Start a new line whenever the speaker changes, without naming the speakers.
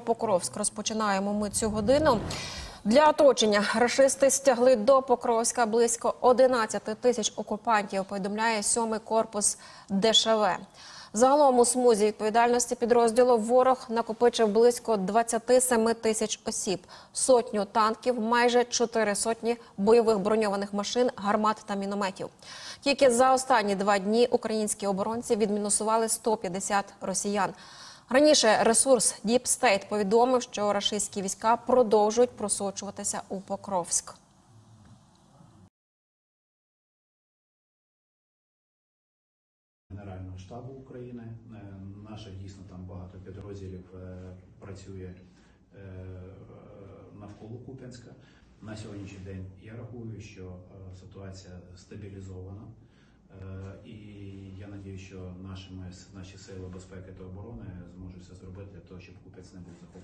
Покровськ розпочинаємо ми цю годину. Для оточення рашисти стягли до Покровська близько 11 тисяч окупантів. Повідомляє 7-й корпус ДШВ. Загалом у смузі відповідальності підрозділу ворог накопичив близько 27 тисяч осіб, сотню танків, майже чотири сотні бойових броньованих машин, гармат та мінометів. Тільки за останні два дні українські оборонці відмінусували 150 росіян. Раніше ресурс Deep State повідомив, що рашистські війська продовжують просочуватися у Покровськ.
Генерального штабу України. Е, Наше дійсно там багато підрозділів е, працює е, навколо Куп'янська. На сьогоднішній день я рахую, що ситуація стабілізована. Надію, що нашими наші сили безпеки та оборони зможуть все зробити для того, щоб купець не був захоплений.